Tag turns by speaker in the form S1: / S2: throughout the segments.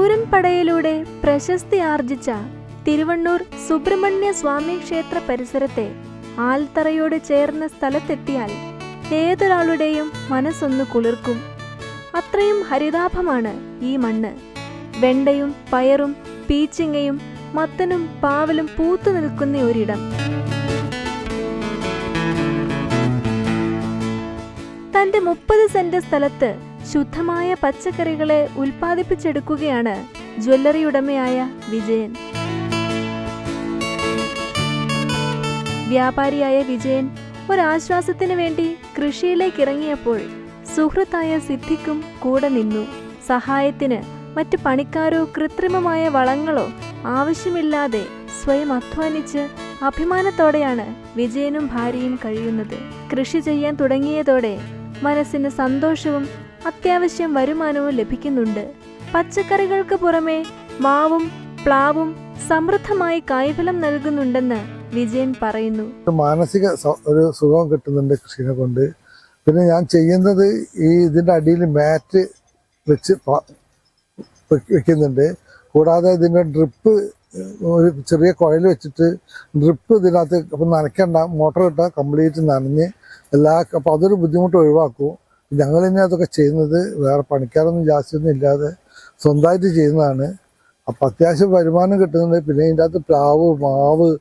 S1: പൂപ്പടയിലൂടെ പ്രശസ്തി ആർജിച്ച തിരുവണ്ണൂർ സുബ്രഹ്മണ്യ സ്വാമി ക്ഷേത്ര പരിസരത്തെ ആൽത്തറയോട് ചേർന്ന സ്ഥലത്തെത്തിയാൽ ഏതൊരാളുടെയും മനസ്സൊന്ന് കുളിർക്കും. അത്രയും ഹരിതാഭമാണ് ഈ മണ്ണ്. വെണ്ടയും പയറും പീച്ചിങ്ങയും മത്തനും പാവലും പൂത്തു നിൽക്കുന്ന ഒരിടം. തന്റെ മുപ്പത് സെന്റ് സ്ഥലത്ത് ശുദ്ധമായ പച്ചക്കറികളെ ഉൽപ്പാദിപ്പിച്ചെടുക്കുകയാണ് ജ്വല്ലറി ഉടമയായ വിജയൻ. വ്യാപാരിയായ വിജയൻ ഒരാശ്വാസത്തിന് വേണ്ടി കൃഷിയിലേക്ക് ഇറങ്ങിയപ്പോൾ സുഹൃത്തായ സിദ്ധിക്കും കൂടെ നിന്നു. സഹായത്തിന് മറ്റ് പണിക്കാരോ കൃത്രിമമായ വളങ്ങളോ ആവശ്യമില്ലാതെ സ്വയം അധ്വാനിച്ച് അഭിമാനത്തോടെയാണ് വിജയനും ഭാര്യയും കഴിയുന്നത്. കൃഷി ചെയ്യാൻ തുടങ്ങിയതോടെ മനസ്സിന് സന്തോഷവും അത്യാവശ്യം വരുമാനവും ലഭിക്കുന്നുണ്ട്. പച്ചക്കറികൾക്ക് പുറമെ മാവും പ്ലാവും സമൃദ്ധമായി കായ്ഫലം നൽകുന്നുണ്ടെന്ന് വിജയൻ പറയുന്നു.
S2: മാനസിക ഒരു സുഖം കിട്ടുന്നുണ്ട് കൃഷിനെ കൊണ്ട്. പിന്നെ ഞാൻ ചെയ്യുന്നത് ഈ ഇതിന്റെ അടിയിൽ മാറ്റ് വെച്ച് വെക്കുന്നുണ്ട്. കൂടാതെ ഇതിന്റെ ഡ്രിപ്പ് ഒരു ചെറിയ കുഴൽ വെച്ചിട്ട് ഡ്രിപ്പ് ഇതിനകത്ത് അപ്പം നനയ്ക്കണ്ട മോട്ടർ ഇട്ടാൽ കംപ്ലീറ്റ് നനഞ്ഞ് എല്ലാ അപ്പം അതൊരു ബുദ്ധിമുട്ട് ഒഴിവാക്കും. ഞങ്ങൾ തന്നെ അതൊക്കെ ചെയ്യുന്നത് വേറെ പണിക്കാരൊന്നും ജാസ്തിയൊന്നും ഇല്ലാതെ സ്വന്തമായിട്ട് ചെയ്യുന്നതാണ്. അപ്പം അത്യാവശ്യം വരുമാനം കിട്ടുന്നുണ്ട്. പിന്നെ ഇതിന്റെ അകത്ത് പ്ലാവ് മാവ്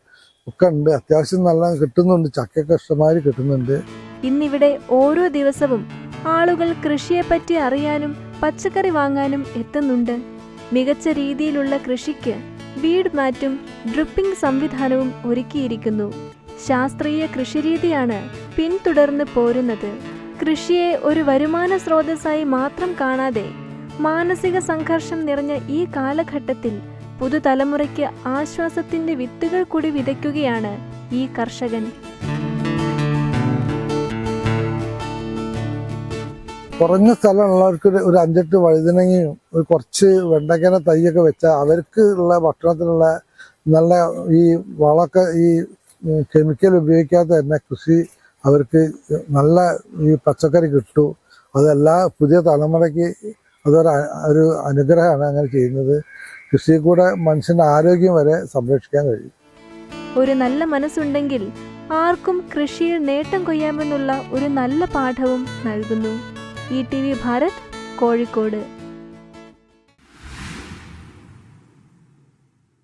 S2: ഒക്കെ ഉണ്ട്. അത്യാവശ്യം നല്ല കിട്ടുന്നുണ്ട്. ചക്കയൊക്കെ കഷ്ടമാര് കിട്ടുന്നുണ്ട്.
S1: ഇന്നിവിടെ ഓരോ ദിവസവും ആളുകൾ കൃഷിയെ പറ്റി അറിയാനും പച്ചക്കറി വാങ്ങാനും എത്തുന്നുണ്ട്. മികച്ച രീതിയിലുള്ള കൃഷിക്ക് വീട് മാറ്റും ഡ്രിപ്പിംഗ് സംവിധാനവും ഒരുക്കിയിരിക്കുന്നു. ശാസ്ത്രീയ കൃഷിരീതിയാണ് പിന്തുടർന്ന് പോരുന്നത്. കൃഷിയെ ഒരു വരുമാന സ്രോതസ്സായി മാത്രം കാണാതെ മാനസിക സംഘർഷം നിറഞ്ഞ ഈ കാലഘട്ടത്തിൽ പുതുതലമുറയ്ക്ക് ആശ്വാസത്തിന്റെ വിത്തുകൾ കൂടി വിതയ്ക്കുകയാണ് ഈ കർഷകൻ.
S2: കുറഞ്ഞ സ്ഥലമുള്ളവർക്ക് ഒരു- അഞ്ചെട്ട് വഴുതിനങ്ങയും ഒരു കുറച്ച് വെണ്ടക്കന തൈയൊക്കെ വെച്ചാൽ അവർക്ക് ഉള്ള ഭക്ഷണത്തിനുള്ള നല്ല ഈ വളമൊക്കെ ഈ കെമിക്കൽ ഉപയോഗിക്കാതെ തന്നെ കൃഷി അവർക്ക് നല്ല ഈ പച്ചക്കറി കിട്ടു. അതെല്ലാ പുതിയ തലമുറയ്ക്ക് അതൊരു ഒരു അനുഗ്രഹമാണ് അങ്ങനെ ചെയ്യുന്നത്. കൃഷി കൂടെ മനുഷ്യന്റെ ആരോഗ്യം വരെ സംരക്ഷിക്കാൻ കഴിയും.
S1: ഒരു നല്ല മനസ്സുണ്ടെങ്കിൽ ആർക്കും കൃഷിയിൽ നേട്ടം കൊയ്യാമെന്നുള്ള ഒരു നല്ല പാഠവും നൽകുന്നു. E T V Bharat Kozhikode.